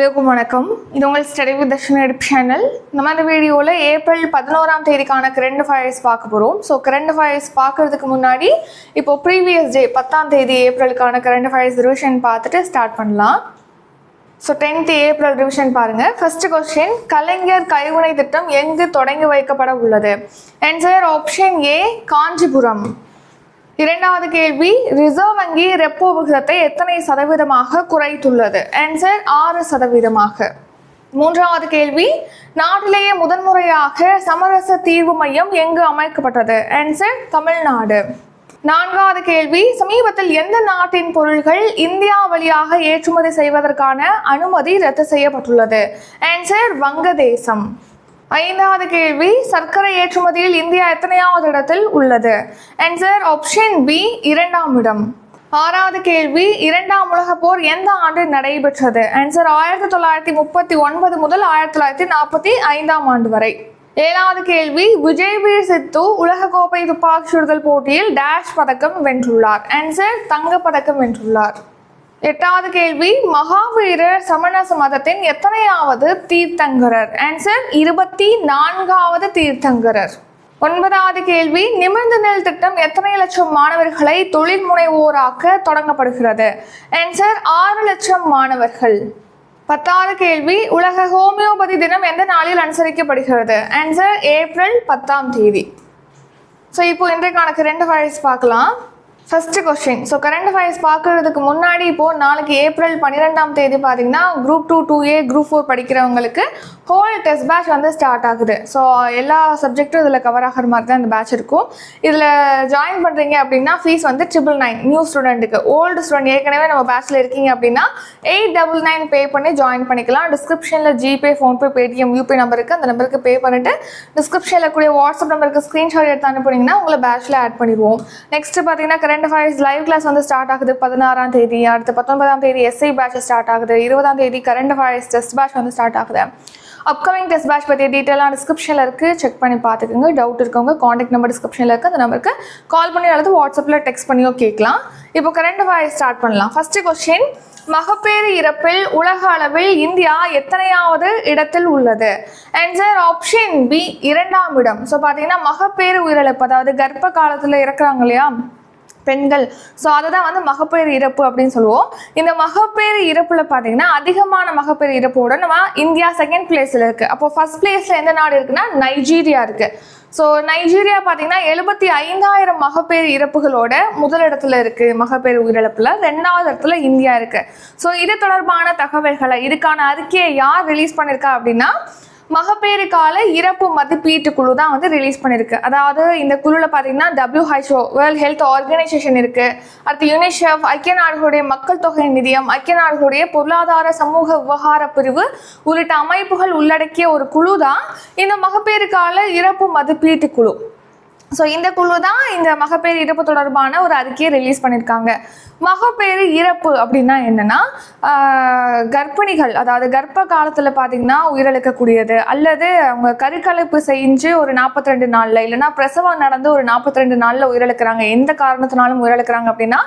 எல்லோருக்கும் வணக்கம். இது உங்கள் study with Darshan Edu channel. நம்ம இந்த வீடியோவில் ஏப்ரல் பதினோராம் தேதிக்கான கரண்ட் ஃபயர்ஸ் பார்க்க போகிறோம் ஸோ கரண்ட் ஃபயர்ஸ் பார்க்கறதுக்கு முன்னாடி இப்போ ப்ரீவியஸ் டே பத்தாம் தேதி ஏப்ரலுக்கான கரண்ட் ஃபயர்ஸ் ரிவிஷன் பார்த்துட்டு ஸ்டார்ட் பண்ணலாம். ஸோ டென்த் ஏப்ரல் ரிவிஷன் பாருங்கள் ஃபர்ஸ்ட் கொஸ்டின் கலைஞர் கைவினை திட்டம் எங்கு தொடங்கி வைக்கப்பட உள்ளது? Answer option A Kanchipuram. இரண்டாவது கேள்வி ரிசர்வ் வங்கி ரெப்போ விகிதத்தை எத்தனை சதவீதமாக குறைத்துள்ளது? ஆன்சர் ஆறு சதவீதமாக. மூன்றாவது கேள்வி நாட்டிலேயே முதன்முறையாக சமரச தீர்வு மையம் எங்கு அமைக்கப்பட்டது? ஆன்சர் தமிழ்நாடு. நான்காவது கேள்வி சமீபத்தில் எந்த நாட்டின் பொருள்கள் இந்தியா வழியாக ஏற்றுமதி செய்வதற்கான அனுமதி ரத்து செய்யப்பட்டுள்ளது? ஆன்சர் வங்கதேசம். ஐந்தாவது கேள்வி சர்க்கரை ஏற்றுமதியில் இந்தியா எத்தனையாவது இடத்தில் உள்ளது? ஆன்சர் ஆப்ஷன் பி இரண்டாம் இடம். ஆறாவது கேள்வி இரண்டாம் உலகப் போர் எந்த ஆண்டு நடைபெற்றது? ஆன்சர் ஆயிரத்தி தொள்ளாயிரத்தி முப்பத்தி ஒன்பது முதல் ஆயிரத்தி தொள்ளாயிரத்தி நாற்பத்தி ஐந்தாம் ஆண்டு வரை. ஏழாவது கேள்வி விஜய்வீர் சித்து உலகக்கோப்பை துப்பாக்கி சுடுதல் போட்டியில் டேஷ் பதக்கம் வென்றுள்ளார். ஆன்சர் தங்கப் பதக்கம் வென்றுள்ளார். எட்டாவது கேள்வி மகாவீரர் சமண மதத்தின் எத்தனையாவது தீர்த்தங்கரர்? ஆன்சர் இருபத்தி நான்காவது தீர்த்தங்கரர். ஒன்பதாவது கேள்வி நிமிர்ந்த நெல் திட்டம் எத்தனை லட்சம் மாணவர்களை தொழில் முனைவோராக்க தொடங்கப்படுகிறது? ஆன்சர் ஆறு லட்சம் மாணவர்கள். பத்தாவது கேள்வி உலக ஹோமியோபதி தினம் எந்த நாளில் அனுசரிக்கப்படுகிறது? ஆன்சர் ஏப்ரல் பத்தாம் தேதி. ஸோ இப்போ இன்றைக்கான ரெண்டு வயசு பார்க்கலாம். First question so current affairs பார்க்கறதுக்கு முன்னாடி இப்போது நாளைக்கு ஏப்ரல் பன்னிரெண்டாம் தேதி பார்த்தீங்கன்னா group two two A group four படிக்கிறவங்களுக்கு ஹோல் டெஸ்ட் பேட்ச் வந்து ஸ்டார்ட் ஆகுது. ஸோ எல்லா சப்ஜெக்ட்டும் இதில் கவர் ஆகிற மாதிரி தான் இந்த பேட்ச் இருக்கும். இதில் ஜாயின் பண்ணுறீங்க அப்படின்னா ஃபீஸ் வந்து ட்ரிபிள் நைன் நியூ ஸ்டூடெண்ட்டுக்கு ஓல்டு ஸ்டூடெண்ட் ஏற்கனவே நம்ம பேட்ச்சில் இருக்கீங்க அப்படின்னா எயிட் டபுள் நைன் பே பண்ணி ஜாயின் பண்ணிக்கலாம். டிஸ்கிரிப்ஷனில் ஜிபே ஃபோன்பே பேடிஎம் யூபி நம்பருக்கு அந்த நம்பருக்கு பே பண்ணிட்டு டிஸ்கிரிப்ஷனில் கூடிய வாட்ஸ்அப் நம்பருக்கு ஸ்க்ரீன்ஷாட் எடுத்து அனுப்புனீங்கன்னா உங்களை பேட்ச்சில் ஆட் பண்ணிடுவோம். நெக்ஸ்ட் பார்த்தீங்கன்னா கரண்ட் அஃபேர்ஸ் லைவ் கிளாஸ் வந்து ஸ்டார்ட் ஆகுது பதினாறாம் தேதி. அடுத்து பத்தொன்பதாம் தேதி எஸ்ஐ பேட்ச் ஸ்டார்ட் ஆகுது. இருபதாம் தேதி கரண்ட் அஃபேர்ஸ் டெஸ்ட் பேட்ச் வந்து ஸ்டார்ட் ஆகுது. அப்கமிங் டெஸ்ட் பேட்ச் பற்றிய டீட்டெயிலாக டிஸ்கிரிப்ஷனில் இருக்குது செக் பண்ணி பார்த்துக்கோங்க. டவுட் இருக்கவங்க காண்டாக்ட் நம்பர் டிஸ்கிரிப்ஷனில் இருக்குது அந்த நம்பருக்கு கால் பண்ணி அல்லது வாட்ஸ்அப்பில் டெக்ஸ்ட் பண்ணியோ கேட்கலாம். இப்போ கரண்ட் அஃபேர்ஸ் ஸ்டார்ட் பண்ணலாம். ஃபஸ்ட்டு கொஸ்டின் மகப்பேறு இறப்பில் உலக அளவில் இந்தியா எத்தனையாவது இடத்தில் உள்ளது? ஆன்சர் ஆப்ஷன் பி இரண்டாம் இடம். ஸோ பார்த்தீங்கன்னா மகப்பேறு உயிரிழப்பு அதாவது கர்ப்ப காலத்தில் இறக்குறாங்க இல்லையா? பெண்கள். ஸோ அதை தான் வந்து மகப்பேறு இறப்பு அப்படின்னு சொல்லுவோம். இந்த மகப்பேறு இறப்புல பார்த்தீங்கன்னா அதிகமான மகப்பேறு இறப்போட நம்ம இந்தியா செகண்ட் பிளேஸில் இருக்குது அப்போ ஃபர்ஸ்ட் பிளேஸில் எந்த நாடு இருக்குன்னா நைஜீரியா இருக்குது ஸோ நைஜீரியா பார்த்தீங்கன்னா எழுபத்தி ஐந்தாயிரம் மகப்பேறு இறப்புகளோட முதலிடத்துல இருக்கு. மகப்பேறு உயிரிழப்புல. ரெண்டாவது இடத்துல இந்தியா இருக்கு. ஸோ இது தொடர்பான தகவல்களை இதுக்கான அறிக்கையை யார் ரிலீஸ் பண்ணியிருக்கா அப்படின்னா மகப்பேறு கால இறப்பு மதிப்பீட்டு குழு தான் வந்து ரிலீஸ் பண்ணியிருக்கு அதாவது இந்த குழுவில் பார்த்தீங்கன்னா டபிள்யூஹெச்ஓ வேர்ல்ட் ஹெல்த் ஆர்கனைசேஷன் இருக்கு. அடுத்து யுனிசெஃப் ஐக்கிய நாடுகளுடைய மக்கள் தொகை நிதியம் ஐக்கிய நாடுகளுடைய பொருளாதார சமூக விவகார பிரிவு உள்ளிட்ட அமைப்புகள் உள்ளடக்கிய ஒரு குழு தான் இந்த மகப்பேறு கால இறப்பு மதிப்பீட்டு குழு. ஸோ இந்த குழு தான் இந்த மகப்பேறு இறப்பு தொடர்பான ஒரு அறிக்கையை ரிலீஸ் பண்ணியிருக்காங்க மகப்பேறு இறப்பு அப்படின்னா என்னன்னா கர்ப்பிணிகள் அதாவது கர்ப்ப காலத்தில் பார்த்தீங்கன்னா உயிரிழக்கக்கூடியது அல்லது அவங்க கருக்கலைப்பு செஞ்சு ஒரு நாற்பத்தி ரெண்டு நாளில் இல்லைன்னா பிரசவம் நடந்து ஒரு நாற்பத்தி ரெண்டு நாளில் உயிரிழக்கிறாங்க. எந்த காரணத்தினாலும் உயிரிழக்கிறாங்க அப்படின்னா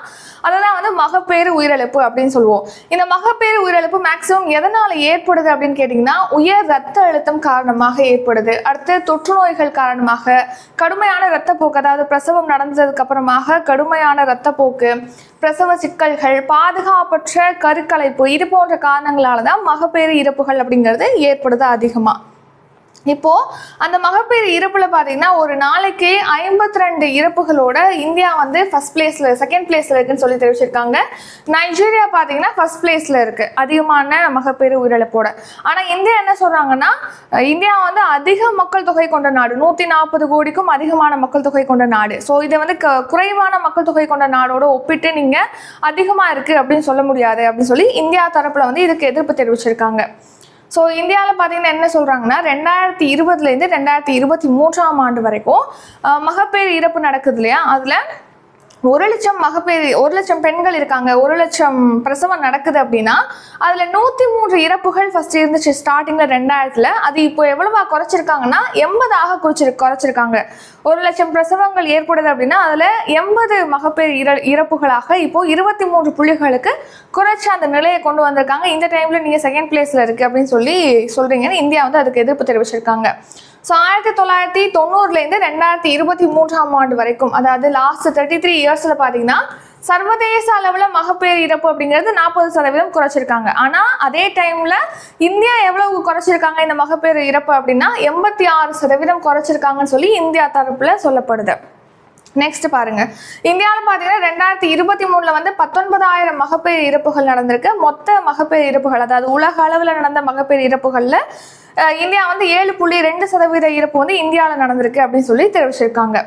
அதெல்லாம் வந்து மகப்பேறு உயிரிழப்பு அப்படின்னு சொல்லுவோம். இந்த மகப்பேறு உயிரிழப்பு மேக்சிமம் எதனால ஏற்படுது அப்படின்னு கேட்டிங்கன்னா உயர் ரத்த அழுத்தம் காரணமாக ஏற்படுது. அடுத்து தொற்று நோய்கள் காரணமாக கடுமையான ரத்தப்போக்கு அதாவது பிரசவம் நடந்ததுக்கு அப்புறமாக கடுமையான ரத்தப்போக்கு பிரசவ சிக்கல்கள் பாதுகாப்பற்ற கருக்கலைப்பு இது போன்ற காரணங்களால தான் மகப்பேறு இறப்புகள் அப்படிங்கிறது ஏற்படுது அதிகமாக இப்போ அந்த மகப்பேறு இறப்புல பார்த்தீங்கன்னா ஒரு நாளைக்கு ஐம்பத்தி ரெண்டு இறப்புகளோட இந்தியா வந்து ஃபர்ஸ்ட் பிளேஸ்ல செகண்ட் பிளேஸ்ல இருக்குன்னு சொல்லி தெரிவிச்சிருக்காங்க. நைஜீரியா பார்த்தீங்கன்னா ஃபர்ஸ்ட் பிளேஸ்ல இருக்கு அதிகமான மகப்பேறு உயிரிழப்போட. ஆனா இந்தியா என்ன சொல்றாங்கன்னா இந்தியா வந்து அதிக மக்கள் தொகை கொண்ட நாடு நூத்தி நாற்பது கோடிக்கும் அதிகமான மக்கள் தொகை கொண்ட நாடு. ஸோ இதை வந்து க- குறைவான மக்கள் தொகை கொண்ட நாடோட ஒப்பிட்டு நீங்க அதிகமா இருக்கு அப்படின்னு சொல்ல முடியாது அப்படின்னு சொல்லி இந்தியா தரப்புல வந்து இதுக்கு எதிர்ப்பு தெரிவிச்சிருக்காங்க. ஸோ இந்தியாவில் பார்த்தீங்கன்னா என்ன சொல்கிறாங்கன்னா ரெண்டாயிரத்தி இருபதுலேருந்து ரெண்டாயிரத்தி இருபத்தி மூன்றாம் ஆண்டு வரைக்கும் மகப்பேறு இறப்பு நடக்குது இல்லையா? அதில் ஒரு லட்சம் மகப்பேறு ஒரு லட்சம் பெண்கள் இருக்காங்க ஒரு லட்சம் பிரசவம் நடக்குது அப்படின்னா அதில் நூற்றி மூன்று இறப்புகள் ஃபஸ்ட்டு இருந்துச்சு ஸ்டார்டிங்கில் ரெண்டாயிரத்தில். அது இப்போ எவ்வளவா குறைச்சிருக்காங்கன்னா எண்பதாக குறிச்சிரு குறைச்சிருக்காங்க. ஒரு லட்சம் பிரசவங்கள் ஏற்படுது அப்படின்னா அதில் எண்பது மகப்பேறு இற இறப்புகளாக இப்போது இருபத்தி மூன்று புள்ளிகளுக்கு குறைச்சி அந்த நிலையை கொண்டு வந்திருக்காங்க. இந்த டைமில் நீங்கள் செகண்ட் பிளேஸில் இருக்குது அப்படின்னு சொல்லி சொல்கிறீங்கன்னு இந்தியா வந்து அதுக்கு எதிர்ப்பு தெரிவிச்சிருக்காங்க. ஸோ ஆயிரத்தி தொள்ளாயிரத்தி தொண்ணூறுலேருந்து ரெண்டாயிரத்தி இருபத்தி மூன்றாம் ஆண்டு வரைக்கும் அதாவது லாஸ்ட் தேர்ட்டி த்ரீ இயர்ஸில் பார்த்தீங்கன்னா சர்வதேச அளவில் மகப்பேறு இறப்பு அப்படிங்கிறது நாற்பது சதவீதம் குறைச்சிருக்காங்க. ஆனால் அதே டைமில் இந்தியா எவ்வளவு குறைச்சிருக்காங்க இந்த மகப்பேறு இறப்பு அப்படின்னா எண்பத்தி ஆறு சதவீதம் குறைச்சிருக்காங்கன்னு சொல்லி இந்தியா தரப்பில் சொல்லப்படுது. நெக்ஸ்ட் பாருங்க. இந்தியாவில் பார்த்தீங்கன்னா ரெண்டாயிரத்தி இருபத்தி மூணில் வந்து பத்தொன்பதாயிரம் மகப்பேறு இறப்புகள் நடந்திருக்கு. மொத்த மகப்பேறு இறப்புகள் அதாவது உலக அளவில் நடந்த மகப்பேறு இறப்புகளில் இந்தியா வந்து ஏழு புள்ளி ரெண்டு சதவீத இறப்பு வந்து இந்தியாவில் நடந்திருக்கு அப்படின்னு சொல்லி தெரிவிச்சிருக்காங்க.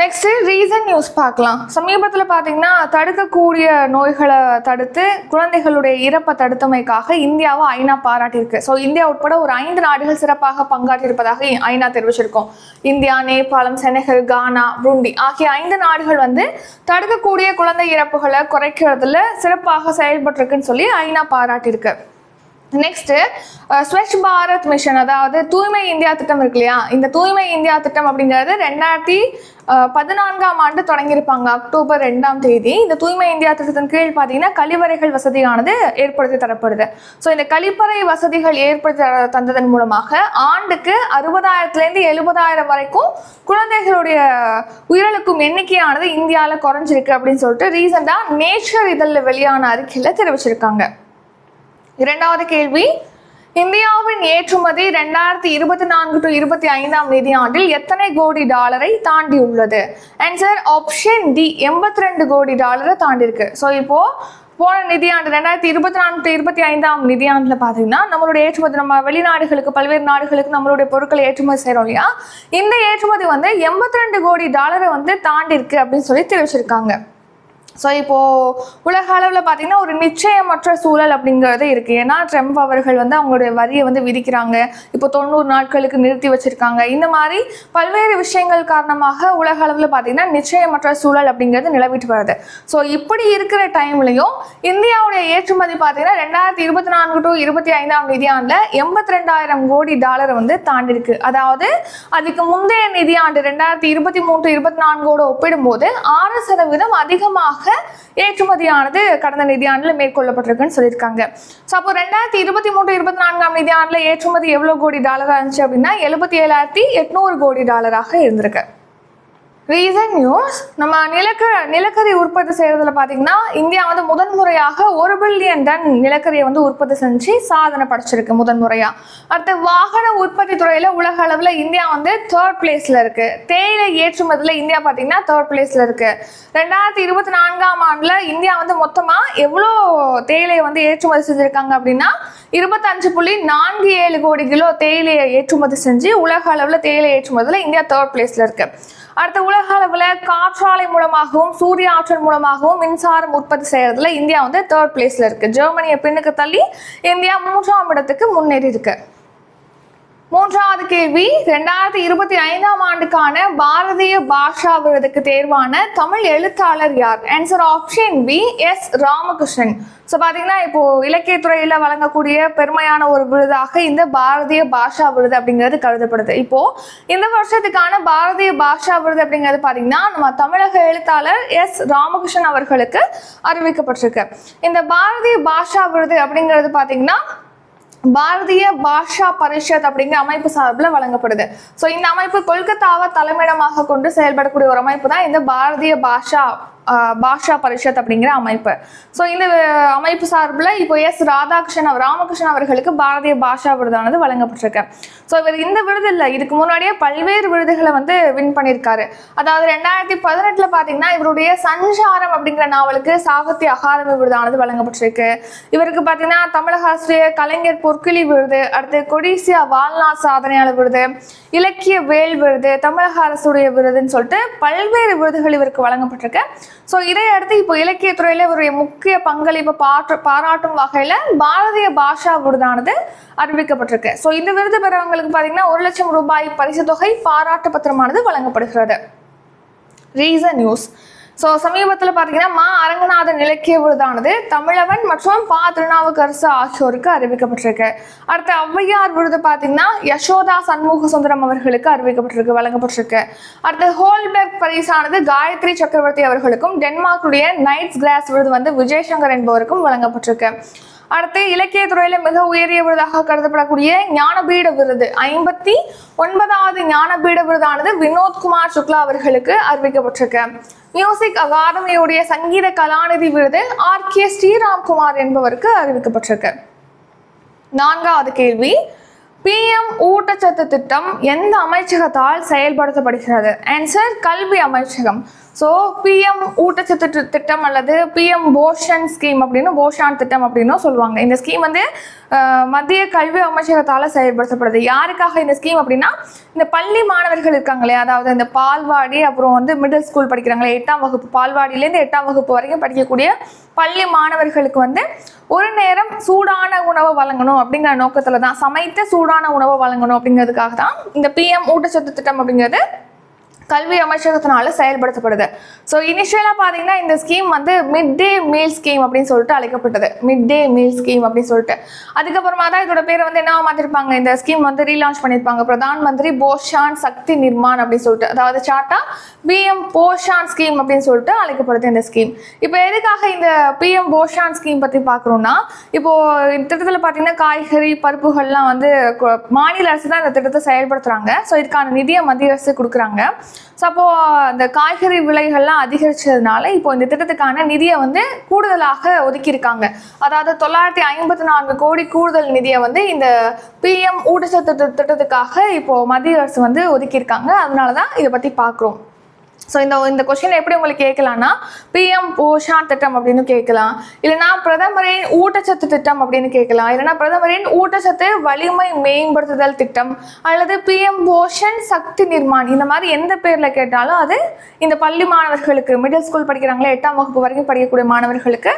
நெக்ஸ்ட் ரீசன் நியூஸ் பார்க்கலாம். சமீபத்தில் பார்த்தீங்கன்னா தடுக்கக்கூடிய நோய்களை தடுத்து குழந்தைகளுடைய இறப்பை தடுத்தமைக்காக இந்தியாவை ஐநா பாராட்டியிருக்கு. ஸோ இந்தியா உட்பட ஒரு ஐந்து நாடுகள் சிறப்பாக பங்காற்றியிருப்பதாக ஐநா தெரிவிச்சிருக்கோம். இந்தியா நேபாளம் செனகல் கானா புருண்டி ஆகிய ஐந்து நாடுகள் வந்து தடுக்கக்கூடிய குழந்தை இறப்புகளை குறைக்கிறதுல சிறப்பாக செயல்பட்டிருக்குன்னு சொல்லி ஐநா பாராட்டியிருக்கு. நெக்ஸ்ட் ஸ்வச் பாரத் மிஷன் அதாவது தூய்மை இந்தியா திட்டம் இருக்கு இல்லையா? இந்த தூய்மை இந்தியா திட்டம் அப்படிங்கிறது ரெண்டாயிரத்தி பதினான்காம் ஆண்டு தொடங்கியிருப்பாங்க அக்டோபர் ரெண்டாம் தேதி. இந்த தூய்மை இந்தியா திட்டத்தின் கீழ் பார்த்தீங்கன்னா கழிவறைகள் வசதியானது ஏற்படுத்தி தரப்படுது. ஸோ இந்த கழிப்பறை வசதிகள் ஏற்படுத்தி தர- தந்ததன் மூலமாக ஆண்டுக்கு அறுபதாயிரத்துலேருந்து எழுபதாயிரம் வரைக்கும் குழந்தைகளுடைய உயிரிழக்கும் எண்ணிக்கையானது இந்தியாவில் குறைஞ்சிருக்கு அப்படின்னு சொல்லிட்டு ரீசெண்டாக நேச்சர் இதழில் வெளியான அறிக்கையில் தெரிவிச்சிருக்காங்க. இரண்டாவது கேள்வி. இந்தியாவின் ஏற்றுமதி ரெண்டாயிரத்தி இருபத்தி நான்கு டு இருபத்தி ஐந்தாம் நிதியாண்டில் எத்தனை கோடி டாலரை தாண்டி உள்ளது ஆன்சர் ஆப்ஷன் டி எண்பத்தி ரெண்டு கோடி டாலரை தாண்டி இருக்கு ஸோ இப்போ போன நிதியாண்டு ரெண்டாயிரத்தி இருபத்தி நான்கு டு இருபத்தி ஐந்தாம் நிதியாண்டில் பார்த்தீங்கன்னா நம்மளுடைய ஏற்றுமதி நம்ம வெளிநாடுகளுக்கு பல்வேறு நாடுகளுக்கு நம்மளுடைய பொருட்களை ஏற்றுமதி செய்கிறோம் இல்லையா? இந்த ஏற்றுமதி வந்து எண்பத்தி ரெண்டு கோடி டாலரை வந்து தாண்டி இருக்கு அப்படின்னு சொல்லி தெரிவிச்சிருக்காங்க. ஸோ இப்போது உலக அளவில் பார்த்தீங்கன்னா ஒரு நிச்சயமற்ற சூழல் அப்படிங்கிறது இருக்குது ஏன்னா ட்ரம்ப் அவர்கள் வந்து அவங்களுடைய வரியை வந்து விதிக்கிறாங்க. இப்போ தொண்ணூறு நாட்களுக்கு நிறுத்தி வச்சுருக்காங்க. இந்த மாதிரி பல்வேறு விஷயங்கள் காரணமாக உலக அளவில் பார்த்தீங்கன்னா நிச்சயமற்ற சூழல் அப்படிங்கிறது நிலவிட்டு வருது. ஸோ இப்படி இருக்கிற டைம்லையும் இந்தியாவுடைய ஏற்றுமதி பார்த்தீங்கன்னா ரெண்டாயிரத்தி இருபத்தி நான்கு டு இருபத்தி ஐந்தாம் நிதியாண்டில் எண்பத்தி ரெண்டாயிரம் கோடி டாலர் வந்து தாண்டிருக்கு. அதாவது அதுக்கு முந்தைய நிதியாண்டு ரெண்டாயிரத்தி இருபத்தி மூன்று இருபத்தி நான்கோடு ஒப்பிடும்போது ஆறு சதவீதம் அதிகமாக ஏற்றுமதியானது கடந்த நிதியாண்டில் மேற்கொள்ளப்பட்டிருக்குன்னு சொல்லியிருக்காங்க. ஸோ அப்போ ரெண்டாயிரத்தி இருபத்தி மூன்று இருபத்தி நான்காம் நிதியாண்டில் ஏற்றுமதி எவ்வளோ கோடி டாலராக இருந்துச்சு அப்படின்னா எழுபத்தி ஏழாயிரத்தி எட்நூறு கோடி டாலராக இருந்திருக்கு. ரீசன் நியூஸ் நம்ம நிலக்க நிலக்கரி உற்பத்தி செய்யறதுல பார்த்தீங்கன்னா இந்தியா வந்து முதன்முறையாக ஒரு பில்லியன் டன் நிலக்கரியை வந்து உற்பத்தி செஞ்சு சாதனை படைச்சிருக்கு முதன்முறையாக அடுத்து வாகன உற்பத்தி துறையில் உலக அளவில் இந்தியா வந்து தேர்ட் பிளேஸில் இருக்கு. தேயிலை ஏற்றுமதியில் இந்தியா பார்த்தீங்கன்னா தேர்ட் பிளேஸில் இருக்கு. ரெண்டாயிரத்தி இருபத்தி நான்காம் ஆண்டில் இந்தியா வந்து மொத்தமாக எவ்வளோ தேயிலை வந்து ஏற்றுமதி செஞ்சுருக்காங்க அப்படின்னா இருபத்தஞ்சு புள்ளி நான்கு ஏழு கோடி கிலோ தேயிலையை ஏற்றுமதி செஞ்சு உலக அளவில் தேயிலை ஏற்றுமதியில் இந்தியா தேர்ட் பிளேஸில் இருக்கு. அடுத்த உலக அளவில் காற்றாலை மூலமாகவும் சூரிய ஆற்றல் மூலமாகவும் மின்சாரம் உற்பத்தி செய்யறதுல இந்தியா வந்து தேர்ட் பிளேஸ்ல இருக்கு. ஜெர்மனியை பின்னுக்கு தள்ளி இந்தியா மூன்றாம் இடத்துக்கு முன்னேறி இருக்கு. மூன்றாவது கேள்வி ரெண்டாயிரத்தி இருபத்தி ஐந்தாம் ஆண்டுக்கான பாரதிய பாஷா விருதுக்கு தேர்வான தமிழ் எழுத்தாளர் யார்? Answer option B S Ramakrishnan. So பார்த்தீங்கன்னா இப்போ இலக்கியத்துறையில் வழங்கக்கூடிய பெருமையான ஒரு விருதாக இந்த பாரதிய பாஷா விருது அப்படிங்கிறது கருதப்படுது. இப்போ இந்த வருஷத்துக்கான பாரதிய பாஷா விருது அப்படிங்கிறது பார்த்தீங்கன்னா நம்ம தமிழக எழுத்தாளர் எஸ் ராமகிருஷ்ணன் அவர்களுக்கு அறிவிக்கப்பட்டிருக்கு. இந்த பாரதிய பாஷா விருது அப்படிங்கிறது பார்த்தீங்கன்னா பாரதிய பாஷா பரிஷத் அப்படிங்கிற அமைப்பு சார்பில் வழங்கப்படுது. ஸோ இந்த அமைப்பு கொல்கத்தாவை தலைமையிடமாக கொண்டு செயல்படக்கூடிய ஒரு அமைப்பு தான் இந்த பாரதிய பாஷா பாஷா பரிஷத் அப்படிங்கிற அமைப்பு. ஸோ இந்த அமைப்பு சார்பில் இப்போ எஸ் ராதாகிருஷ்ணன் ராமகிருஷ்ணன் அவர்களுக்கு பாரதிய பாஷா விருதானது வழங்கப்பட்டிருக்கு. ஸோ இவர் இந்த விருது இல்லை இதுக்கு முன்னாடியே பல்வேறு விருதுகளை வந்து வின் பண்ணியிருக்காரு. அதாவது ரெண்டாயிரத்தி பதினெட்டில் பார்த்தீங்கன்னா இவருடைய சஞ்சாரம் அப்படிங்கிற நாவலுக்கு சாகித்ய அகாதமி விருதானது வழங்கப்பட்டிருக்கு. இவருக்கு பார்த்தீங்கன்னா தமிழக ஆசிரியர் கலைஞர் பொற்கிளி விருது அடுத்து கொடிசியா வாழ்நாள் சாதனையாளர் விருது இலக்கிய வேல் விருது தமிழக அரசுடைய விருதுன்னு சொல்லிட்டு பல்வேறு விருதுகள் இவருக்கு வழங்கப்பட்டிருக்கு. ஸோ இதை அடுத்து இப்போ இலக்கியத்துறையில் இவருடைய முக்கிய பங்களிப்பை பாற்று பாராட்டும் வகையில் பாரதிய பாஷா விருதானது அறிவிக்கப்பட்டிருக்கு. ஸோ இந்த விருது பெறவங்களுக்கு பார்த்தீங்கன்னா ஒரு லட்சம் ரூபாய் பரிசு தொகை பாராட்டு பத்திரமானது வழங்கப்படுகிறது. ரீசன் நியூஸ் ஸோ சமீபத்தில் பார்த்தீங்கன்னா மா அரங்கநாதன் இலக்கிய விருதானது தமிழவன் மற்றும் பா திருநாவுக்கரசு ஆகியோருக்கு அறிவிக்கப்பட்டிருக்கு. அடுத்து ஔவையார் விருது பார்த்தீங்கன்னா யசோதா சண்முக சுந்தரம் அவர்களுக்கு அறிவிக்கப்பட்டிருக்கு வழங்கப்பட்டிருக்கு. அடுத்து ஹோல்பெர்க் பரிசானது காயத்ரி சக்கரவர்த்தி அவர்களுக்கும் டென்மார்க்குடைய நைட்ஸ் கிராஸ் விருது வந்து விஜயசங்கர் என்பவருக்கும் வழங்கப்பட்டிருக்கு. அடுத்து இலக்கிய துறையில மிக உயரிய விருதாக கருதப்படக்கூடிய ஞானபீட விருது. ஐம்பத்தி ஒன்பதாவது ஞானபீட விருதானது வினோத்குமார் சுக்லா அவர்களுக்கு அறிவிக்கப்பட்டிருக்கு. மியூசிக் அகாடமியுடைய சங்கீத கலாநிதி விருது ஆர். கே. ஸ்ரீராம்குமார் என்பவருக்கு அறிவிக்கப்பட்டிருக்கு. நான்காவது கேள்வி. பிஎம் ஊட்டச்சத்து திட்டம் எந்த அமைச்சகத்தால் செயல்படுத்தப்படுகிறது? ஆன்சர் கல்வி அமைச்சகம். ஸோ பிஎம் ஊட்டச்சத்து திட்டம் அல்லது பிஎம் போஷன் ஸ்கீம் அப்படின்னு போஷான் திட்டம் அப்படின்னும் சொல்லுவாங்க. இந்த ஸ்கீம் வந்து மத்திய கல்வி அமைச்சகத்தால் செயல்படுத்தப்படுது. யாருக்காக இந்த ஸ்கீம் அப்படின்னா இந்த பள்ளி மாணவர்கள் இருக்காங்க இல்லையா? அதாவது இந்த பால்வாடி அப்புறம் வந்து மிடில் ஸ்கூல் படிக்கிறாங்களே எட்டாம் வகுப்பு பால்வாடியிலேருந்து எட்டாம் வகுப்பு வரைக்கும் படிக்கக்கூடிய பள்ளி மாணவர்களுக்கு வந்து ஒரு நேரம் சூடான உணவை வழங்கணும் அப்படிங்கிற நோக்கத்தில் தான் சமைத்த சூடான உணவை வழங்கணும் அப்படிங்கிறதுக்காக தான் இந்த பிஎம் ஊட்டச்சத்து திட்டம் அப்படிங்கிறது கல்வி அமைச்சகத்தினால செயல்படுத்தப்படுது. ஸோ இனிஷியலாக பார்த்தீங்கன்னா இந்த ஸ்கீம் வந்து மிட் டே மீல் ஸ்கீம் அப்படின்னு சொல்லிட்டு அழைக்கப்பட்டது. மிட் டே மீல் ஸ்கீம் அப்படின்னு சொல்லிட்டு. அதுக்கப்புறமா தான் இதோட பேரை வந்து என்ன மாற்றிருப்பாங்க இந்த ஸ்கீம் வந்து ரீலான்ச் பண்ணியிருப்பாங்க. பிரதான் மந்திரி போஷான் சக்தி நிர்மான் அப்படின்னு சொல்லிட்டு. அதாவது சாட்டா பிஎம் போஷான் ஸ்கீம் அப்படின்னு சொல்லிட்டு அழைக்கப்படுது இந்த ஸ்கீம் இப்போ எதுக்காக இந்த பிஎம் போஷான் ஸ்கீம் பற்றி பார்க்குறோம்னா இப்போ இந்த திட்டத்தில் பார்த்தீங்கன்னா காய்கறி பருப்புகள்லாம் வந்து மாநில அரசு தான் இந்த திட்டத்தை செயல்படுத்துகிறாங்க ஸோ இதுக்கான நிதியை மத்திய அரசு கொடுக்குறாங்க. ஸோ அப்போது அந்த காய்கறி விலைகள்லாம் அதிகரிச்சதுனால இப்போ இந்த திட்டத்துக்கான நிதியை வந்து கூடுதலாக ஒதுக்கியிருக்காங்க. அதாவது தொள்ளாயிரத்தி ஐம்பத்தி நான்கு கோடி கூடுதல் நிதியை வந்து இந்த பிஎம் ஊட்டச்சத்து திட்டத்துக்காக இப்போது மத்திய அரசு வந்து ஒதுக்கியிருக்காங்க. அதனால தான் இதை பற்றி பார்க்குறோம். ஸோ இந்த இந்த கொஸ்டின் எப்படி உங்களுக்கு கேட்கலாம்னா பிஎம் போஷான் திட்டம் அப்படின்னு கேட்கலாம். இல்லைன்னா பிரதமரின் ஊட்டச்சத்து திட்டம் அப்படின்னு கேட்கலாம். இல்லைன்னா பிரதமரின் ஊட்டச்சத்து வலிமை மேம்படுத்துதல் திட்டம் அல்லது பிஎம் போஷன் சக்தி நிர்மாண் இந்த மாதிரி எந்த பேரில் கேட்டாலும் அது இந்த பள்ளி மாணவர்களுக்கு மிடில் ஸ்கூல் படிக்கிறாங்களே எட்டாம் வகுப்பு வரைக்கும் படிக்கக்கூடிய மாணவர்களுக்கு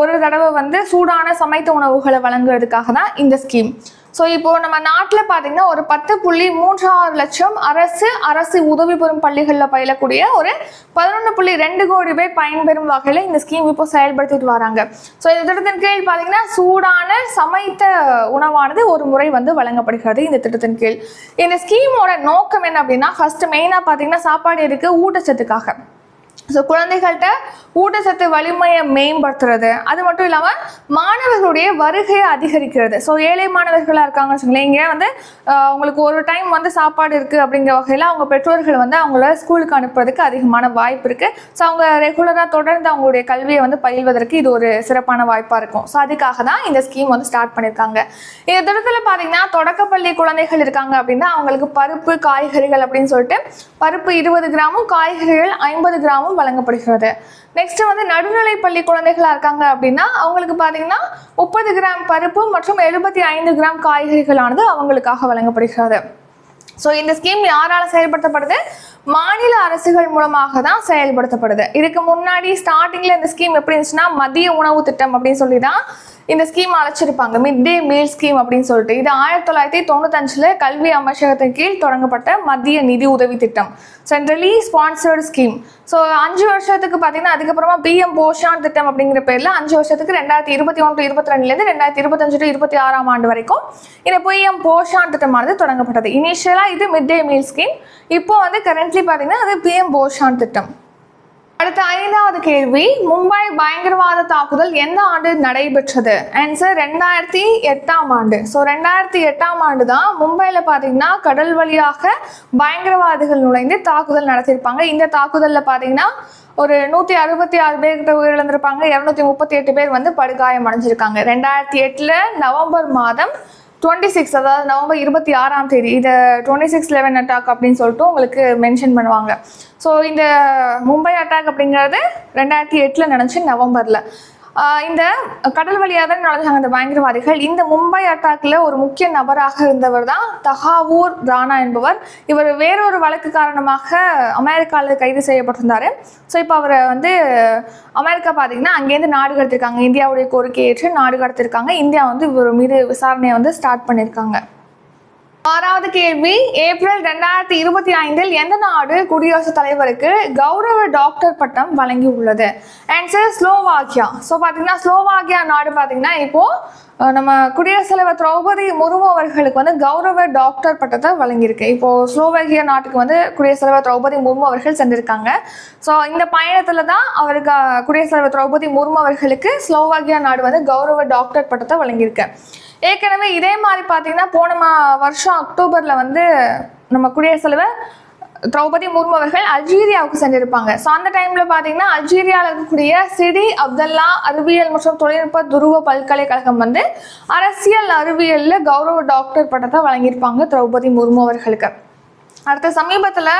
ஒரு தடவை வந்து சூடான சமைத்த உணவுகளை வழங்குறதுக்காக தான் இந்த ஸ்கீம் ஸோ இப்போ நம்ம நாட்டில் பார்த்தீங்கன்னா ஒரு பத்து புள்ளி மூன்றாறு லட்சம் அரசு அரசு உதவி பெறும் பள்ளிகளில் பயிலக்கூடிய ஒரு பதினொன்று புள்ளி ரெண்டு கோடி பேர் பயன்பெறும் வகையில் இந்த ஸ்கீம் இப்போ செயல்படுத்திட்டு வராங்க. ஸோ இந்த திட்டத்தின் கீழ் பார்த்தீங்கன்னா சூடான சமைத்த உணவானது ஒரு முறை வந்து வழங்கப்படுகிறது இந்த திட்டத்தின் கீழ். இந்த ஸ்கீமோட நோக்கம் என்ன அப்படின்னா ஃபர்ஸ்ட் மெயினாக பார்த்தீங்கன்னா சாப்பாடு இருக்கு ஊட்டச்சத்துக்காக. ஸோ குழந்தைகள்கிட்ட ஊட்டச்சத்து வலிமையை மேம்படுத்துறது. அது மட்டும் இல்லாமல் மாணவர்களுடைய வருகையை அதிகரிக்கிறது. ஸோ ஏழை மாணவர்களாக இருக்காங்கன்னு வச்சுங்களேன் இங்கே வந்து அவங்களுக்கு ஒரு டைம் வந்து சாப்பாடு இருக்குது அப்படிங்கிற வகையில் அவங்க பெற்றோர்கள் வந்து அவங்கள ஸ்கூலுக்கு அனுப்புறதுக்கு அதிகமான வாய்ப்பு இருக்குது ஸோ அவங்க ரெகுலராக தொடர்ந்து அவங்களுடைய கல்வியை வந்து பயில்வதற்கு இது ஒரு சிறப்பான வாய்ப்பாக இருக்கும். ஸோ அதுக்காக தான் இந்த ஸ்கீம் வந்து ஸ்டார்ட் பண்ணியிருக்காங்க இந்த திட்டத்தில் பார்த்தீங்கன்னா தொடக்கப்பள்ளி குழந்தைகள் இருக்காங்க அப்படின்னா அவங்களுக்கு பருப்பு காய்கறிகள் அப்படின்னு சொல்லிட்டு பருப்பு இருபது கிராமும் காய்கறிகள் ஐம்பது கிராமும் வழங்கப்படுகிறது. நெக்ஸ்ட் வந்து நடுநிலை பள்ளி குழந்தைகளா இருக்காங்க அப்படின்னா அவங்களுக்கு பார்த்தீங்கன்னா முப்பது கிராம் பருப்பு மற்றும் எழுபத்தி ஐந்து கிராம் காய்கறிகளானது அவங்களுக்காக வழங்கப்படுகிறது. ஸோ இந்த ஸ்கீம் யாரால செயல்படுத்தப்படுது? மாநில அரசுகள் மூலமாக தான் செயல்படுத்தப்படுது. இதுக்கு முன்னாடி ஸ்டார்டிங்ல இந்த ஸ்கீம் எப்படி இருந்துச்சுன்னா மதிய உணவு திட்டம் அப்படின்னு சொல்லி தான் இந்த ஸ்கீம் அழைச்சிருப்பாங்க. மிட் டே மீல் ஸ்கீம் அப்படின்னு சொல்லிட்டு. இது ஆயிரத்தி தொள்ளாயிரத்தி தொண்ணூத்தஞ்சுல கல்வி அமைச்சகத்தின் கீழ் தொடங்கப்பட்ட மத்திய நிதி உதவி திட்டம். சென்ட்ரலி ஸ்பான்சர்டு ஸ்கீம் ஸோ அஞ்சு வருஷத்துக்கு பார்த்தீங்கன்னா அதுக்கப்புறமா பிஎம் போஷான் திட்டம் அப்படிங்கிற பேரில் அஞ்சு வருஷத்துக்கு ரெண்டாயிரத்தி இருபத்தி ஒன்று இருபத்தி ரெண்டுலேருந்து ரெண்டாயிரத்தி இருபத்தஞ்சு டு இருபத்தி ஆறாம் ஆண்டு வரைக்கும் இந்த பிஎம் போஷான் திட்டமானது தொடங்கப்பட்டது. இனிஷியலாக இது மிட் டே மீல் ஸ்கீம் இப்போ வந்து கரண்ட்லி பார்த்தீங்கன்னா அது பிஎம் போஷான் திட்டம். அடுத்த ஐந்தாவது கேள்வி மும்பை பயங்கரவாத தாக்குதல் எந்த ஆண்டு நடைபெற்றது? ஆன்சர் ரெண்டாயிரத்தி எட்டாம் ஆண்டு. ஸோ ரெண்டாயிரத்தி எட்டாம் ஆண்டு தான் மும்பையில் பார்த்தீங்கன்னா கடல் வழியாக பயங்கரவாதிகள் நுழைந்து தாக்குதல் நடத்தியிருப்பாங்க. இந்த தாக்குதலில் பார்த்தீங்கன்னா ஒரு நூற்றி அறுபத்தி ஆறு பேர்கிட்ட உயிரிழந்திருப்பாங்க. இரநூத்தி முப்பத்தி எட்டு பேர் வந்து படுகாயம் அடைஞ்சிருக்காங்க ரெண்டாயிரத்தி எட்டில் நவம்பர் மாதம் டுவெண்ட்டி சிக்ஸ் அதாவது நவம்பர் இருபத்தி ஆறாம் தேதி இதை டுவெண்ட்டி சிக்ஸ் லெவன் அட்டாக் அப்படின்னு சொல்லிட்டு உங்களுக்கு மென்ஷன் பண்ணுவாங்க. ஸோ இந்த மும்பை அட்டாக் அப்படிங்கிறது ரெண்டாயிரத்தி எட்டில் நடந்துச்சு நவம்பரில். இந்த கடல் வழியாக தான் நடந்தாங்க அந்த பயங்கரவாதிகள் இந்த மும்பை அட்டாக்ல ஒரு முக்கிய நபராக இருந்தவர் தான் தஹாவூர் ராணா என்பவர். இவர் வேறொரு வழக்கு காரணமாக அமெரிக்காவில் கைது செய்யப்பட்டிருந்தாரு. ஸோ இப்போ அவரை வந்து அமெரிக்கா பார்த்தீங்கன்னா அங்கேருந்து நாடு கடத்திருக்காங்க. இந்தியாவுடைய கோரிக்கையை ஏற்று நாடு கடத்திருக்காங்க. இந்தியா வந்து இவர் மீது விசாரணையை வந்து ஸ்டார்ட் பண்ணியிருக்காங்க ஆறாவது கேள்வி ஏப்ரல் ரெண்டாயிரத்தி இருபத்தி ஐந்தில் எந்த நாடு குடியரசுத் தலைவருக்கு கௌரவ டாக்டர் பட்டம் வழங்கி உள்ளது ஆன்சர் ஸ்லோவாக்கியா. ஸோ பார்த்தீங்கன்னா ஸ்லோவாக்கியா நாடு பார்த்தீங்கன்னா இப்போ நம்ம குடியரசுத் தலைவர் திரௌபதி முர்மு அவர்களுக்கு வந்து கௌரவ டாக்டர் பட்டத்தை வழங்கியிருக்கு. இப்போ ஸ்லோவேகிய நாட்டுக்கு வந்து குடியரசுத் தலைவர் திரௌபதி முர்மு அவர்கள் சென்றிருக்காங்க. ஸோ இந்த பயணத்தில் தான் அவருக்கு குடியரசுத் தலைவர் திரௌபதி முர்மு அவர்களுக்கு ஸ்லோவாகியா நாடு வந்து கௌரவ டாக்டர் பட்டத்தை வழங்கியிருக்கு. ஏற்கனவே இதே மாதிரி பார்த்தீங்கன்னா போன மா- வருஷம் அக்டோபரில் வந்து நம்ம குடியரசுத் தலைவர் திரௌபதி முர்மு அவர்கள் அல்ஜீரியாவுக்கு சென்றிருப்பாங்க. ஸோ அந்த டைமில் பார்த்தீங்கன்னா அல்ஜீரியாவில் இருக்கக்கூடிய சிடி அப்தல்லா அறிவியல் மற்றும் தொழில்நுட்ப துருவ பல்கலைக்கழகம் வந்து அரசியல் அறிவியலில் கௌரவ டாக்டர் பட்டத்தை வழங்கியிருப்பாங்க திரௌபதி முர்மு அவர்களுக்கு. அடுத்த சமீபத்தில்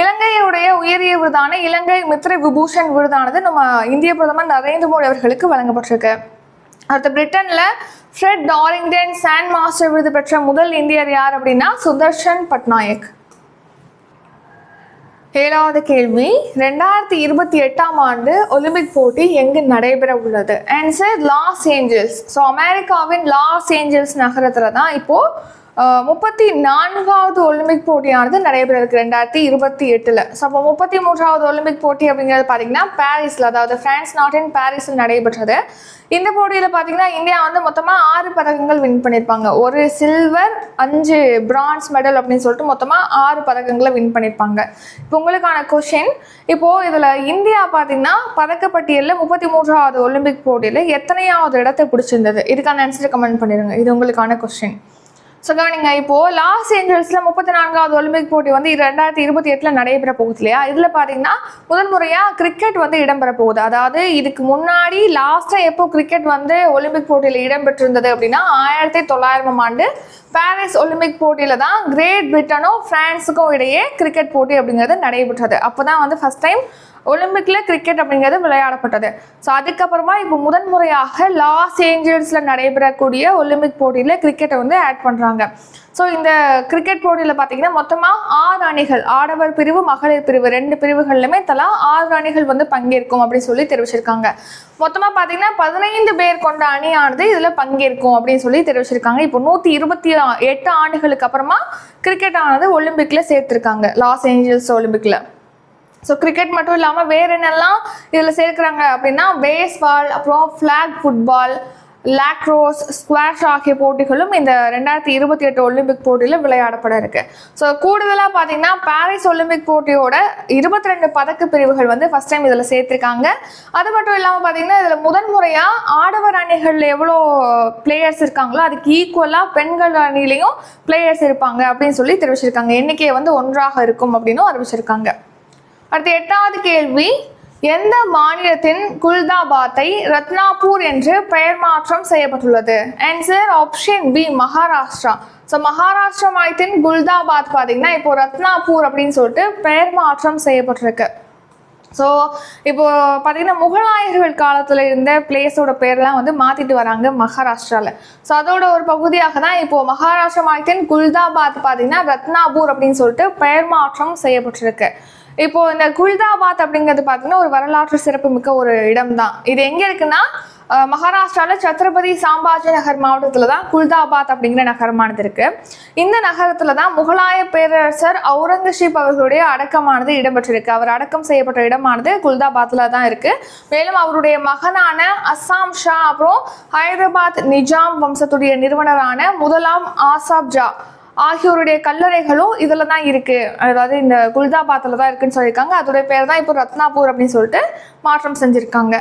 இலங்கையுடைய உயரிய விருதான இலங்கை மித்ர விபூஷன் விருதானது நம்ம இந்திய பிரதமர் நரேந்திர மோடி அவர்களுக்கு வழங்கப்பட்டிருக்கு. அடுத்து பிரிட்டனில் ஃப்ரெட் டாரிங்டன் சாண்ட் மாஸ்டர் விருது பெற்ற முதல் இந்தியர் யார் அப்படின்னா சுதர்ஷன் பட்நாயக். ஏழாவது கேள்வி. ரெண்டாயிரத்தி இருபத்தி எட்டாம் ஆண்டு ஒலிம்பிக் போட்டி எங்கு நடைபெற உள்ளது? ஆன்சர் லாஸ் ஏஞ்சல்ஸ் ஸோ அமெரிக்காவின் லாஸ் ஏஞ்சல்ஸ் நகரத்தில் தான் இப்போது முப்பத்தி நான்காவது ஒலிம்பிக் போட்டியானது நடைபெற இருக்கு ரெண்டாயிரத்தி இருபத்தி எட்டில். ஸோ அப்போ முப்பத்தி மூன்றாவது ஒலிம்பிக் போட்டி அப்படிங்கிறது பார்த்தீங்கன்னா பாரிஸில் அதாவது பிரான்ஸ் நாட்டின் பாரிஸில் நடைபெற்றது. இந்த போட்டியில் பார்த்தீங்கன்னா இந்தியா வந்து மொத்தமாக ஆறு பதக்கங்கள் வின் பண்ணியிருப்பாங்க ஒரு சில்வர் அஞ்சு பிரான்ஸ் மெடல் அப்படின்னு சொல்லிட்டு மொத்தமாக ஆறு பதக்கங்களை வின் பண்ணியிருப்பாங்க இப்போ உங்களுக்கான கொஷின் இப்போது இதில் இந்தியா பார்த்தீங்கன்னா பதக்கப்பட்டியலில் முப்பத்தி மூன்றாவது ஒலிம்பிக் போட்டியில் எத்தனையாவது இடத்தை பிடிச்சிருந்தது? இதுக்கான ஆன்சரை கமெண்ட் பண்ணிடுங்க இது உங்களுக்கான கொஷின் ஸோ கவனிங்க இப்போது லாஸ் ஏஞ்சல்ஸில் முப்பத்தி நான்காவது ஒலிம்பிக் போட்டி வந்து ரெண்டாயிரத்தி இருபத்தி எட்டில் நடைபெற போகுது இல்லையா இதில் பார்த்தீங்கன்னா முதன்முறையாக கிரிக்கெட் வந்து இடம்பெற போகுது அதாவது இதுக்கு முன்னாடி லாஸ்ட்டாக எப்போ கிரிக்கெட் வந்து ஒலிம்பிக் போட்டியில் இடம்பெற்றிருந்தது அப்படின்னா ஆயிரத்தி தொள்ளாயிரமாம் ஆண்டு பாரிஸ் ஒலிம்பிக் போட்டியில் தான் கிரேட் பிரிட்டனும் ஃப்ரான்ஸுக்கும் இடையே கிரிக்கெட் போட்டி அப்படிங்கிறது நடைபெற்றது. அப்போ தான் வந்து ஃபஸ்ட் டைம் ஒலிம்பிக்ல கிரிக்கெட் அப்படிங்கிறது விளையாடப்பட்டது. ஸோ அதுக்கப்புறமா இப்போ முதன் முறையாக லாஸ் ஏஞ்சல்ஸ்ல நடைபெறக்கூடிய ஒலிம்பிக் போட்டியில கிரிக்கெட்டை வந்து ஆட் பண்றாங்க. ஸோ இந்த கிரிக்கெட் போட்டியில் பார்த்தீங்கன்னா மொத்தமாக ஆறு அணிகள் ஆடவர் பிரிவு மகளிர் பிரிவு ரெண்டு பிரிவுகள்லையுமே தலா ஆறு அணிகள் வந்து பங்கேற்கும் அப்படின்னு சொல்லி தெரிவிச்சிருக்காங்க. மொத்தமாக பார்த்தீங்கன்னா பதினைந்து பேர் கொண்ட அணியானது இதில் பங்கேற்கும் அப்படின்னு சொல்லி தெரிவிச்சிருக்காங்க. இப்போ நூற்றி இருபத்தி எட்டு ஆண்டுகளுக்கு அப்புறமா கிரிக்கெட் ஆனது ஒலிம்பிக்கில் சேர்த்துருக்காங்க லாஸ் ஏஞ்சல்ஸ் ஒலிம்பிக்கில் ஸோ கிரிக்கெட் மட்டும் இல்லாமல் வேறு என்னெல்லாம் இதில் சேர்க்குறாங்க அப்படின்னா பேஸ்பால் அப்புறம் ஃப்ளாக் ஃபுட்பால் லாக்ரோஸ் ஸ்குவாஷ் ஆகிய போட்டிகளும் இந்த ரெண்டாயிரத்தி இருபத்தி எட்டு ஒலிம்பிக் போட்டியில் விளையாடப்பட இருக்கு. ஸோ கூடுதலாக பார்த்தீங்கன்னா பாரிஸ் ஒலிம்பிக் போட்டியோட இருபத்தி ரெண்டு பதக்க பிரிவுகள் வந்து ஃபர்ஸ்ட் டைம் இதில் சேர்த்திருக்காங்க. அது மட்டும் இல்லாமல் பார்த்தீங்கன்னா இதில் முதன் முறையாக ஆடவர் அணிகளில் எவ்வளோ பிளேயர்ஸ் இருக்காங்களோ அதுக்கு ஈக்குவலாக பெண்கள் அணிலையும் பிளேயர்ஸ் இருப்பாங்க அப்படின்னு சொல்லி தெரிவிச்சிருக்காங்க. எண்ணிக்கை வந்து ஒன்றாக இருக்கும் அப்படின்னும் அறிவிச்சிருக்காங்க. அடுத்த எட்டாவது கேள்வி. எந்த மாநிலத்தின் குல்தாபாத்தை ரத்னாபூர் என்று பெயர் மாற்றம் செய்யப்பட்டுள்ளது? Answer option B Maharashtra. So Maharashtra மாநிலத்தின் குல்தாபாத் பார்த்தீங்கன்னா இப்போ ரத்னாபூர் அப்படின்னு சொல்லிட்டு பெயர் மாற்றம் செய்யப்பட்டிருக்கு. ஸோ இப்போ பார்த்தீங்கன்னா முகலாயர்கள் காலத்தில் இருந்த பிளேஸோட பேர்லாம் வந்து மாற்றிட்டு வராங்க மகாராஷ்டிராவில் ஸோ அதோட ஒரு பகுதியாக தான் இப்போ மகாராஷ்டிரா மாநிலத்தின் குல்தாபாத் பார்த்தீங்கன்னா ரத்னாபூர் அப்படின்னு சொல்லிட்டு பெயர் மாற்றம் செய்யப்பட்டிருக்கு. இப்போ இந்த குல்தாபாத் அப்படிங்கிறது பார்த்தீங்கன்னா ஒரு வரலாற்று சிறப்புமிக்க ஒரு இடம் தான் இது எங்கே இருக்குன்னா மகாராஷ்டிராவில் சத்ரபதி சாம்பாஜி நகர் மாவட்டத்தில் தான் குல்தாபாத் அப்படிங்கிற நகரமானது இருக்கு. இந்த நகரத்தில் தான் முகலாய பேரரசர் அவுரங்கசீப் அவர்களுடைய அடக்கமானது இடம்பெற்றிருக்கு. அவர் அடக்கம் செய்யப்பட்ட இடமானது குல்தாபாத்தில் தான் இருக்கு. மேலும் அவருடைய மகனான அஸ்ஸாம் ஷா அப்புறம் ஹைதராபாத் நிஜாம் வம்சத்துடைய நிறுவனரான முதலாம் ஆசாப் ஜா ஆகியோருடைய கல்லறைகளும் இதில் தான் இருக்குது அதாவது இந்த குல்தாபாத்தில் தான் இருக்குன்னு சொல்லியிருக்காங்க. அதோடைய பேர் தான் இப்போ ரத்னாபூர் அப்படின்னு சொல்லிட்டு மாற்றம் செஞ்சுருக்காங்க.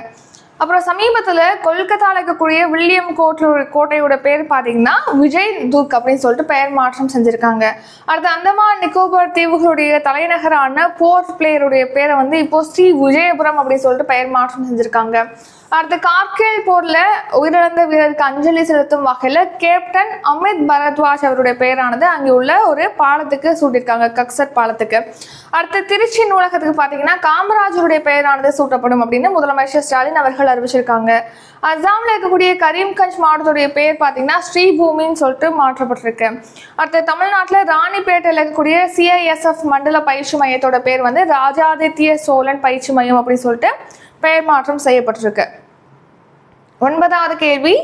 அப்புறம் சமீபத்தில் கொல்கத்தாவில் இருக்கக்கூடிய வில்லியம் கோட்டோ கோட்டையோட பேர் பார்த்தீங்கன்னா விஜய் தூக் அப்படின்னு சொல்லிட்டு பெயர் மாற்றம் செஞ்சுருக்காங்க. அடுத்து அந்தமான் நிக்கோபார் தீவுகளுடைய தலைநகரான போர்ட் பிளேயருடைய பேரை வந்து இப்போ ஸ்ரீ விஜயபுரம் அப்படின்னு சொல்லிட்டு பெயர் மாற்றம் செஞ்சுருக்காங்க. அடுத்து கார்கில் போர்ல உயிரிழந்த வீரருக்கு அஞ்சலி செலுத்தும் வகையில் கேப்டன் அமித் பரத்வாஜ் அவருடைய பெயரானது அங்கே உள்ள ஒரு பாலத்துக்கு சூட்டியிருக்காங்க கக்சர் பாலத்துக்கு. அடுத்து திருச்சி நூலகத்துக்கு பார்த்தீங்கன்னா காமராஜருடைய பெயரானது சூட்டப்படும் அப்படின்னு முதலமைச்சர் ஸ்டாலின் அவர்கள் அறிவிச்சிருக்காங்க. அஸ்ஸாமில் இருக்கக்கூடிய கரீம்கஞ்ச் மாவட்டத்துடைய பெயர் பார்த்தீங்கன்னா ஸ்ரீபூமின்னு சொல்லிட்டு மாற்றப்பட்டிருக்கு. அடுத்து தமிழ்நாட்டில் ராணிப்பேட்டையில் இருக்கக்கூடிய சிஐஎஸ்எஃப் மண்டல பயிற்சி மையத்தோட பேர் வந்து ராஜாதித்ய சோழன் பயிற்சி மையம் அப்படின்னு சொல்லிட்டு பெயர் மாற்றம் செய்யப்பட்டிருக்கு. ஒன்பதாவது கேள்வி.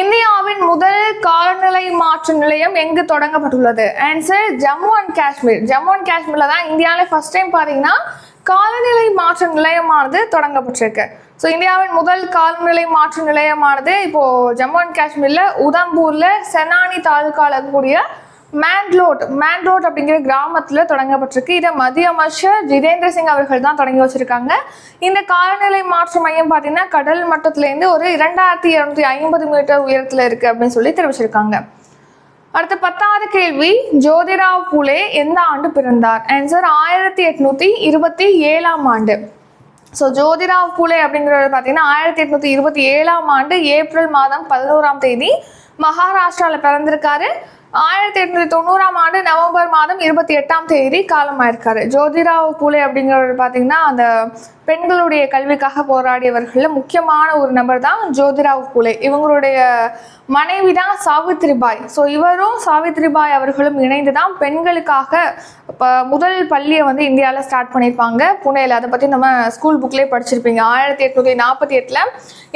இந்தியாவின் முதல் காலநிலை மாற்று நிலையம் எங்கு தொடங்கப்பட்டுள்ளது? Answer Jammu and Kashmir. Jammu and காஷ்மீர்ல தான் இந்தியாவிலே ஃபர்ஸ்ட் டைம் பார்த்தீங்கன்னா காலநிலை மாற்று நிலையமானது தொடங்கப்பட்டிருக்கு. ஸோ இந்தியாவின் முதல் காலநிலை மாற்று நிலையமானது இப்போ ஜம்மு அண்ட் காஷ்மீர்ல உதம்பூர்ல செனானி தாலுக்காவில் இருக்கக்கூடிய மேண்ட்லோட் மேண்ட்லோட் அப்படிங்கிற கிராமத்தில் தொடங்கப்பட்டிருக்கு. இதை மத்திய அமைச்சர் ஜிதேந்திர சிங் அவர்கள் தான் தொடங்கி வச்சிருக்காங்க. இந்த காலநிலை மாற்று மையம் பார்த்தீங்கன்னா கடல் மட்டத்திலேருந்து ஒரு இரண்டாயிரத்தி இரநூத்தி ஐம்பது மீட்டர் உயரத்தில் இருக்கு அப்படின்னு சொல்லி தெரிவிச்சிருக்காங்க. அடுத்த பத்தாவது கேள்வி ஜோதிராவ் புலே எந்த ஆண்டு பிறந்தார்? ஆன்சர் ஆயிரத்தி எட்நூத்தி இருபத்தி ஏழாம் ஆண்டு. ஸோ ஜோதிராவ் புலே அப்படிங்கிறது பார்த்தீங்கன்னா ஆயிரத்தி எட்நூத்தி இருபத்தி ஏழாம் ஆண்டு ஏப்ரல் மாதம் பதினோராம் தேதி மகாராஷ்டிராவில் பிறந்திருக்காரு. ஆயிரத்தி எட்நூத்தி தொண்ணூறாம் ஆண்டு நவம்பர் மாதம் இருபத்தி எட்டாம் தேதி காலமாயிருக்காரு. ஜோதிராவ் பூலே அப்படிங்கிறவர் பார்த்தீங்கன்னா அந்த பெண்களுடைய கல்விக்காக போராடியவர்களில் முக்கியமான ஒரு நபர் தான் ஜோதிராவ் பூலே. இவங்களுடைய மனைவி தான் சாவித்ரிபாய் ஸோ இவரும் சாவித்ரிபாய் அவர்களும் இணைந்து தான் பெண்களுக்காக இப்போ முதல் பள்ளியை வந்து இந்தியாவில் ஸ்டார்ட் பண்ணியிருப்பாங்க. புனேயில் அதை பற்றி நம்ம ஸ்கூல் புக்லேயே படிச்சிருப்பீங்க. ஆயிரத்தி எட்நூத்தி நாற்பத்தி எட்டில்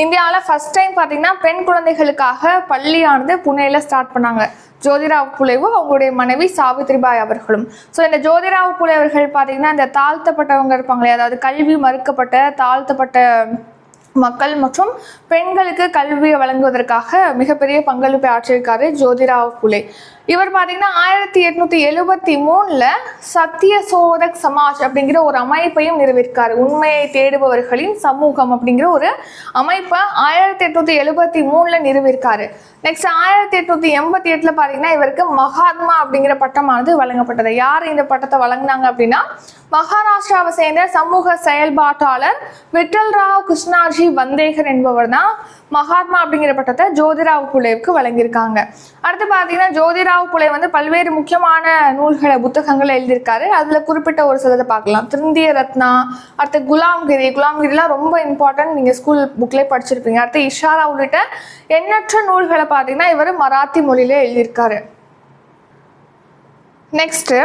இந்தியாவில் ஃபர்ஸ்ட் டைம் பார்த்தீங்கன்னா பெண் குழந்தைகளுக்காக பள்ளியானது புனேயில் ஸ்டார்ட் பண்ணாங்க. ஜோதிராவ் புலேவும் அவங்களுடைய மனைவி சாவித்ரிபாய் அவர்களும். ஸோ இந்த ஜோதிராவ் புலே அவர்கள் பார்த்தீங்கன்னா இந்த தாழ்த்தப்பட்டவங்க இருப்பாங்களே அதாவது கல்வி வளர்க்கப்பட்ட தாழ்த்தப்பட்ட மக்கள் மற்றும் பெண்களுக்கு கல்வியை வழங்குவதற்காக மிகப்பெரிய பங்களிப்பை ஆற்றியிருக்காரு ஜோதிராவ் புலே. இவர் பார்த்தீங்கன்னா ஆயிரத்தி எட்நூத்தி எழுபத்தி மூணுல சத்திய சோதக் சமாஜ் அப்படிங்கிற ஒரு அமைப்பையும் நிறுவிருக்காரு. உண்மையை தேடுபவர்களின் சமூகம் அப்படிங்கிற ஒரு அமைப்பை ஆயிரத்தி எட்நூத்தி எழுபத்தி மூணுல நிறுவிருக்காரு. நெக்ஸ்ட் ஆயிரத்தி எட்நூத்தி எண்பத்தி எட்டுல பார்த்தீங்கன்னா இவருக்கு மகாத்மா அப்படிங்கிற பட்டமானது வழங்கப்பட்டது. யார் இந்த பட்டத்தை வழங்கினாங்க அப்படின்னா மகாராஷ்டிராவை சேர்ந்த சமூக செயல்பாட்டாளர் விட்டல் ராவ் கிருஷ்ணாஜி வந்தேகர் என்பவர் தான். மகாத்மா அப்படிங்கிற பட்டத்தை ஜோதிராவ் புலேவுக்கு வழங்கியிருக்காங்க. அடுத்து பார்த்தீங்கன்னா ஜோதிராவ் புலே வந்து பல்வேறு முக்கியமான நூல்களை புத்தகங்களை எழுதியிருக்காரு. அதில் குறிப்பிட்ட ஒரு சிலதை பார்க்கலாம். திருந்திய ரத்னா அடுத்து குலாம்கிரி. குலாம்கிரிலாம் ரொம்ப இம்பார்ட்டன்ட் நீங்கள் ஸ்கூல் புக்லேயே படிச்சிருப்பீங்க. அடுத்து இஷாரா உள்ளிட்ட எண்ணற்ற நூல்களை பார்த்தீங்கன்னா இவர் மராத்தி மொழியிலே எழுதியிருக்காரு. Next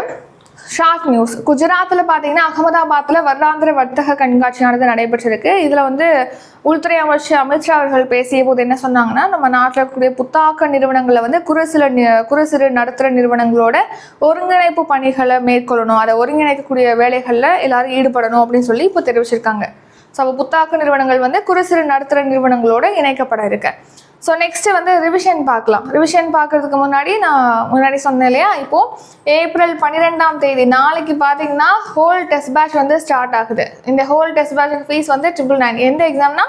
short news. குஜராத்தில் பார்த்தீங்கன்னா அகமதாபாத்தில் வருடாந்திர வர்த்தக கண்காட்சியானது நடைபெற்றிருக்கு. இதில் வந்து உள்துறை அமைச்சர் அமித்ஷா அவர்கள் பேசிய போது என்ன சொன்னாங்கன்னா நம்ம நாட்டில் இருக்கக்கூடிய புத்தாக்க நிறுவனங்களை வந்து குறு சில குறு சிறு நடுத்தர நிறுவனங்களோட ஒருங்கிணைப்பு பணிகளை மேற்கொள்ளணும். அதை ஒருங்கிணைக்கக்கூடிய வேலைகளில் எல்லாரும் ஈடுபடணும் அப்படின்னு சொல்லி இப்போ தெரிவிச்சிருக்காங்க. ஸோ அப்போ புத்தாக்க நிறுவனங்கள் வந்து குறு சிறு நடுத்தர நிறுவனங்களோட இணைக்கப்பட இருக்கு. ஸோ நெக்ஸ்ட் வந்து ரிவிஷன் பார்க்கலாம். ரிவிஷன் பார்க்கறதுக்கு முன்னாடி நான் முன்னாடி சொன்னேன் இல்லையா? இப்போ ஏப்ரல் பன்னிரெண்டாம் தேதி நாளைக்கு பார்த்தீங்கன்னா ஹோல் டெஸ்ட் பேட்ச் வந்து ஸ்டார்ட் ஆகுது. இந்த ஹோல் டெஸ்ட் பேட்ச் ஃபீஸ் வந்து ட்ரிபிள் நைன் எந்த எக்ஸாம்னா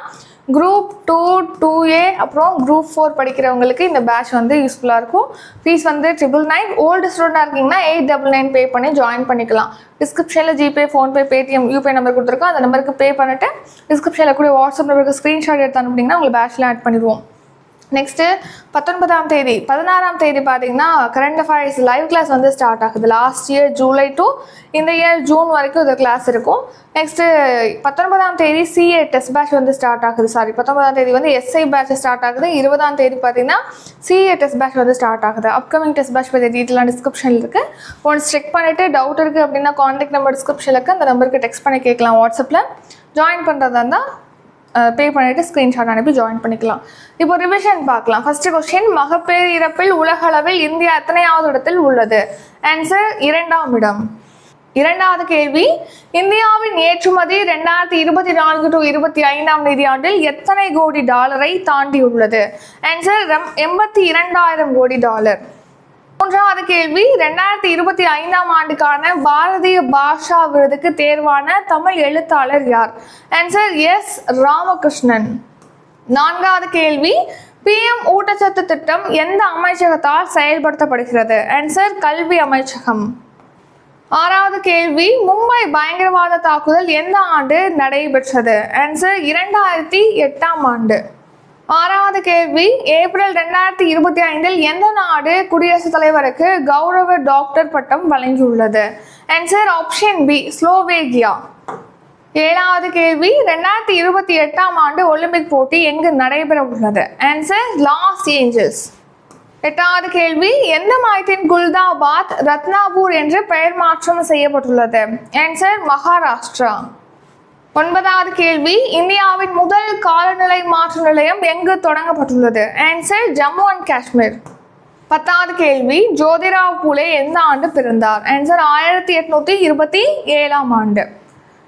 குரூப் டூ டூ ஏ அப்புறம் குரூப் ஃபோர் படிக்கிறவங்களுக்கு இந்த பேட்ச் வந்து யூஸ்ஃபுல்லாக இருக்கும். ஃபீஸ் வந்து ட்ரிபிள் நைன் ஓல்டு ஸ்டூடெண்டாக இருக்கீங்கன்னா எயிட் டபுள் நைன் பே பண்ணி ஜாயின் பண்ணிக்கலாம். டிஸ்கிரிப்ஷனில் ஜிபே ஃபோன்பே பேடிஎம் யூபே நம்பர் கொடுத்துருக்கோம். அந்த நம்பருக்கு பே பண்ணிட்டு டிஸ்கிரிப்ஷனில் கூட வாட்ஸ்அப் நம்பருக்கு ஸ்க்ரீன்ஷாட் எடுத்து அனுப்புனீங்கன்னா உங்களுக்கு பேட்ச்லாம் ஆட் பண்ணிடுவோம். நெக்ஸ்ட்டு பத்தொன்பதாம் தேதி பதினாறாம் தேதி பார்த்தீங்கன்னா கரண்ட் அஃபேர்ஸ் லைவ் கிளாஸ் வந்து ஸ்டார்ட் ஆகுது. லாஸ்ட் இயர் ஜூலை டு இந்த இயர் ஜூன் வரைக்கும் இது கிளாஸ் இருக்கும். நெக்ஸ்ட்டு பத்தொன்பதாம் தேதி சிஏ டெஸ்ட் பேட்ச் வந்து ஸ்டார்ட் ஆகுது. சாரி பத்தொன்பதாம் தேதி வந்து எஸ்ஐ பேட்ச் ஸ்டார்ட் ஆகுது. இருபதாம் தேதி பார்த்தீங்கன்னா சிஏ டெஸ்ட் பேட்ச் வந்து ஸ்டார்ட் ஆகுது. அப்கமிங் டெஸ்ட் பேட்ச் பற்றி டீட்டெயிலாக டிஸ்கிரிப்ஷனில் இருக்குது ஒன்ஸ் செக் பண்ணிவிட்டு டவுட் இருக்குது அப்படின்னா காண்டாக்ட் நம்பர் டிஸ்கிரிப்ஷனில் இருக்குது அந்த நம்பருக்கு டெக்ஸ்ட் பண்ணி கேட்கலாம். வாட்ஸ்அப்பில் ஜாயின் பண்ணுறதா இருந்தால் பே பண்ணிவிட்டு ஸ்க்ரீன்ஷாட் அனுப்பி ஜாயின் பண்ணிக்கலாம். இப்போ ரிவிஷன் பார்க்கலாம். ஃபர்ஸ்ட் கொஸ்டின் மகப்பேறு இறப்பில் உலகளவில் இந்தியா எத்தனையாவது இடத்தில் உள்ளது? ஆன்சர் இரண்டாம் இடம். இரண்டாவது கேள்வி இந்தியாவின் ஏற்றுமதி ரெண்டாயிரத்தி இருபத்தி நான்கு டு இருபத்தி ஐந்தாம் நிதியாண்டில் எத்தனை கோடி டாலரை தாண்டியுள்ளது? ஆன்சர் எண்பத்தி இரண்டாயிரம் கோடி டாலர் மூன்றாவது கேள்வி. ரெண்டாயிரத்தி இருபத்தி ஐந்தாம் ஆண்டுக்கான பாரதிய பாஷா விருதுக்கு தேர்வான தமிழ் எழுத்தாளர் யார்? Answer S Ramakrishnan. நான்காவது கேள்வி. பிஎம் ஊட்டச்சத்து திட்டம் எந்த அமைச்சகத்தால் செயல்படுத்தப்படுகிறது? ஆன்சர் கல்வி அமைச்சகம். ஆறாவது கேள்வி. மும்பை பயங்கரவாத தாக்குதல் எந்த ஆண்டு நடைபெற்றது? ஆன்சர் இரண்டாயிரத்தி எட்டாம் ஆண்டு. ஆறாவது கேள்வி ஏப்ரல் ரெண்டாயிரத்தி இருபத்தி ஐந்தில் எந்த நாடு குடியரசுத் தலைவருக்கு கௌரவ டாக்டர் பட்டம் வழங்கியுள்ளது? ஆன்சர் ஆப்ஷன் பி ஸ்லோவேகியா ஏழாவது கேள்வி ரெண்டாயிரத்தி இருபத்தி எட்டாம் ஆண்டு ஒலிம்பிக் போட்டி எங்கு நடைபெற உள்ளது ஆன்சர் லாஸ் ஏஞ்சல்ஸ் எட்டாவது கேள்வி எந்த மாயத்தின் குல்தாபாத் ரத்னாபூர் என்று பெயர் மாற்றம் செய்யப்பட்டுள்ளது? ஆன்சர் மகாராஷ்டிரா. ஒன்பதாவது கேள்வி இந்தியாவின் முதல் காலநிலை மாற்று நிலையம் எங்கு தொடங்கப்பட்டுள்ளது? ஆன்சர் ஜம்மு அண்ட் காஷ்மீர் பத்தாவது கேள்வி ஜோதிராவ் பூலே எந்த ஆண்டு பிறந்தார்? ஆன்சர் ஆயிரத்தி எட்நூத்தி இருபத்தி ஏழாம் ஆண்டு.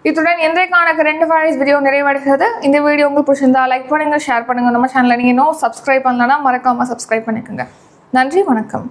இத்துடன் இன்றைக்கான கரண்ட் அஃபேர்ஸ் வீடியோ நிறைவடைகிறது. இந்த வீடியோ உங்களுக்கு பிடிச்சிருந்தா லைக் பண்ணுங்க ஷேர் பண்ணுங்க. நம்ம சேனலை நீங்கள் இன்னும் சப்ஸ்கிரைப் பண்ணலன்னா மறக்காம சப்ஸ்கிரைப் பண்ணிக்கோங்க. நன்றி வணக்கம்.